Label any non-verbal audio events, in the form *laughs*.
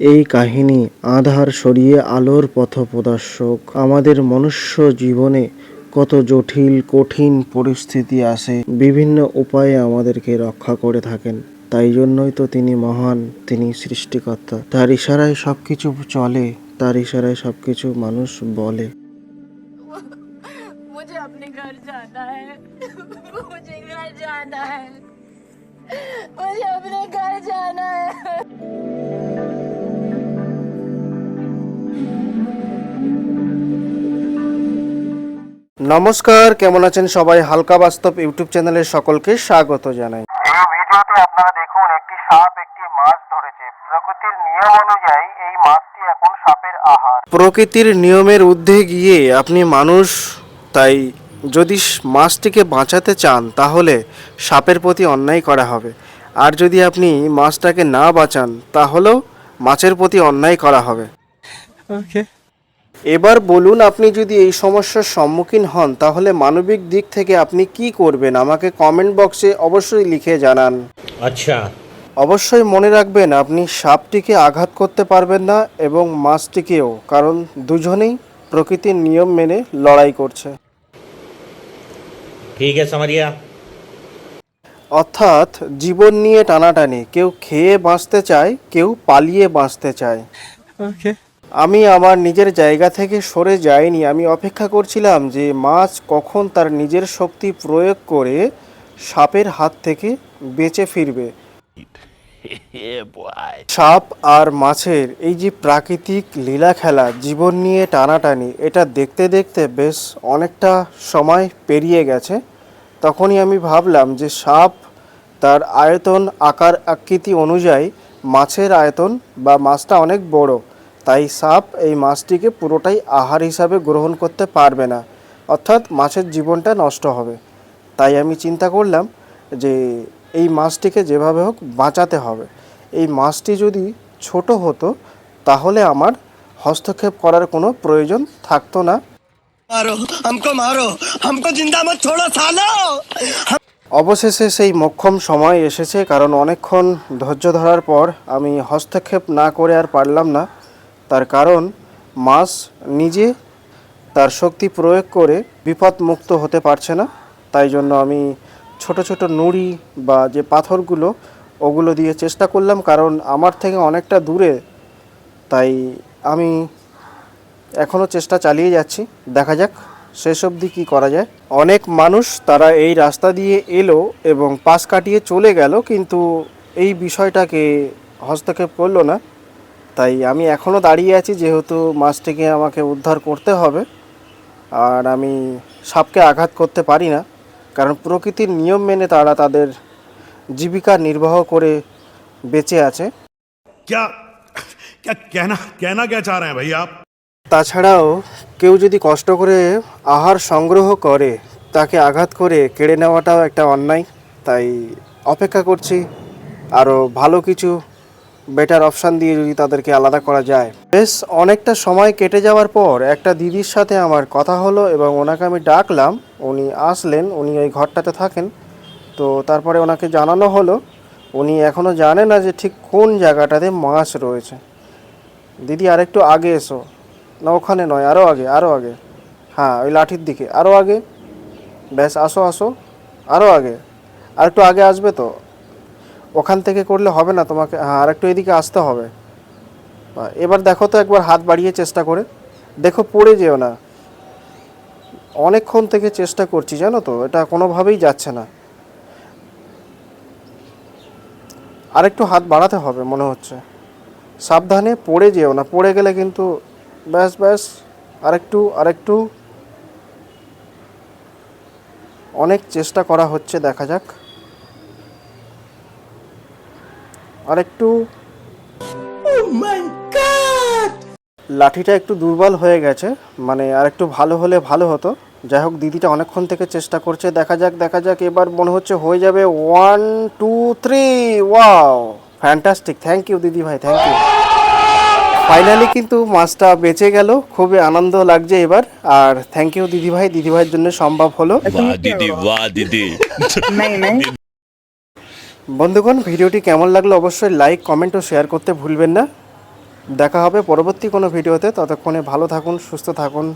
এই কাহিনী আধার সরিয়ে আলোর পথপ্রদর্শক আমাদের মনুষ্য জীবনে কত জটিল কঠিন পরিস্থিতি আসে বিভিন্ন উপায়ে আমাদেরকে রক্ষা করে থাকেন তাই জন্যই তো তিনি মহান তিনি সৃষ্টিকর্তা তার ইশারায় সবকিছু চলে তার ইশারায় সবকিছু মানুষ বলে मुझे अपने घर जाना है নমস্কার কেমন আছেন সবাই? হালকা বাস্তব ইউটিউব চ্যানেলের সকলকে স্বাগত জানাই। এই ভিডিওতে আপনারা দেখুন একটি সাপ একটি মাছ ধরেছে। প্রকৃতির নিয়ম অনুযায়ী এই মাছটি এখন সাপের আহার। প্রকৃতির নিয়মের ঊর্ধ্বে গিয়ে আপনি মানুষ তাই যদি মাছটিকে বাঁচাতে চান তাহলে সাপের প্রতি অন্যায় করা হবে। আর যদি আপনি মাছটাকে না বাঁচান তাহলেও মাছের প্রতি অন্যায় করা হবে। এবার বলুন আপনি যদি এই সমস্যার সম্মুখীন হন তাহলে মানবিক দিক থেকে আপনি কি করবেন? আমাকে কমেন্ট বক্সে অবশ্যই লিখে জানান। আচ্ছা। অবশ্যই মনে রাখবেন আপনি সাপটিকে আঘাত করতে পারবেন না এবং মাছটিকেও কারণ দুজনেই প্রকৃতির নিয়ম মেনে লড়াই করছে। ঠিক আছে মারিয়া। অর্থাৎ জীবন নিয়ে টানাটানি কেউ খেয়ে বাঁচতে চায় কেউ পালিয়ে বাঁচতে চায়। ওকে আমি আমার নিজের জায়গা থেকে সরে যাইনি। আমি অপেক্ষা করছিলাম যে মাছ কখন তার নিজের শক্তি প্রয়োগ করে সাপের হাত থেকে বেঁচে ফিরবে। সাপ আর মাছের এই যে প্রাকৃতিক লীলা খেলা, জীবন নিয়ে টানাটানি, এটা দেখতে দেখতে বেশ অনেকটা সময় পেরিয়ে গেছে। তখনই আমি ভাবলাম যে সাপ তার আয়তন, আকার, আকৃতি অনুযায়ী মাছের আয়তন বা মাছটা অনেক বড়। তাই সাপ এই মাছটিকে পুরোটাই আহার হিসাবে গ্রহণ করতে পারবে না অর্থাৎ মাছের জীবনটা নষ্ট হবে। তাই আমি চিন্তা করলাম যে এই মাছটিকে যেভাবে হোক বাঁচাতে হবে। এই মাছটি যদি ছোট হতো তাহলে আমার হস্তক্ষেপ করার কোনো প্রয়োজন থাকতো না। অবশেষে সেই মক্ষম সময় এসেছে কারণ অনেকক্ষণ ধৈর্য ধরার পর আমি হস্তক্ষেপ না করে আর পারলাম না। তার কারণ মাছ নিজে তার শক্তি প্রয়োগ করে বিপদ মুক্ত হতে পারছে না। তাই জন্য আমি ছোট ছোট নুড়ি বা যে পাথরগুলো, ওগুলো দিয়ে চেষ্টা করলাম। কারণ আমার থেকে অনেকটা দূরে। তাই আমি এখনও চেষ্টা চালিয়ে যাচ্ছি। দেখা যাক শেষ অবধি কী করা যায়। অনেক মানুষ তারা এই রাস্তা দিয়ে এলো এবং পাশ কাটিয়ে চলে গেল, কিন্তু এই বিষয়টাকে হস্তক্ষেপ করল না। তাই আমি এখনও দাঁড়িয়ে আছি যেহেতু মাছটিকে আমাকে উদ্ধার করতে হবে। আর আমি সাপকে আঘাত করতে পারি না কারণ প্রকৃতির নিয়ম মেনে তারা তাদের জীবিকা নির্বাহ করে বেঁচে আছে। তাছাড়াও কেউ যদি কষ্ট করে আহার সংগ্রহ করে তাকে আঘাত করে কেড়ে নেওয়াটাও একটা অন্যায়। তাই অপেক্ষা করছি আরও ভালো কিছু বেটার অপশান দিয়ে যদি তাদেরকে আলাদা করা যায়। বেশ, অনেকটা সময় কেটে যাওয়ার পর একটা দিদির সাথে আমার কথা হলো এবং ওনাকে আমি ডাকলাম। উনি আসলেন, উনি ওই ঘরটাতে থাকেন। তো তারপরে ওনাকে জানানো হলো। উনি এখনও জানে না যে ঠিক কোন জায়গাটাতে মাছ রয়েছে। দিদি, আরেকটু আগে এসো। না, ওখানে নয় আরও আগে আরও আগে। হ্যাঁ ওই লাঠির দিকে আরও আগে। ব্যাস আসো আসো। আরও আগে। আর একটু আগে আসবে তো? ওখান থেকে করলে হবে না, তোমাকে হ্যাঁ আর একটু এদিকে আসতে হবে। এবার দেখো তো একবার হাত বাড়িয়ে চেষ্টা করে। দেখো পড়ে যেও না। অনেকক্ষণ থেকে চেষ্টা করছি, জানো তো, এটা কোনোভাবেই যাচ্ছে না। আরেকটু হাত বাড়াতে হবে, মনে হচ্ছে। সাবধানে পড়ে যেও না, পড়ে গেলে কিন্তু ব্যাস ব্যাস, আরেকটু আরেকটু। অনেক চেষ্টা করা হচ্ছে, দেখা যাক। আরেকটু oh লাঠিটা একটু দুর্বল হয়ে গেছে মানে আর একটু ভালো হলে ভালো হতো। যাই হোক দিদিটা অনেকক্ষণ থেকে চেষ্টা করছে দেখা যাক দেখা যাক এবার মনে হচ্ছে হয়ে যাবে one two three wow fantastic thank you দিদি ভাই থ্যাংক ইউ ফাইনালি কিন্তু মাছটা বেঁচে গেল খুবই আনন্দ লাগছে এবার আর থ্যাংক ইউ দিদি ভাই দিদি ভাইয়ের জন্য সম্ভব হলো। দিদি দিদি। *laughs* বন্ধুগণ, ভিডিওটি কেমন লাগল অবশ্যই লাইক কমেন্ট ও শেয়ার করতে ভুলবেন না। দেখা হবে পরবর্তী কোনো ভিডিওতে। ততক্ষণে ভালো থাকুন, সুস্থ থাকুন।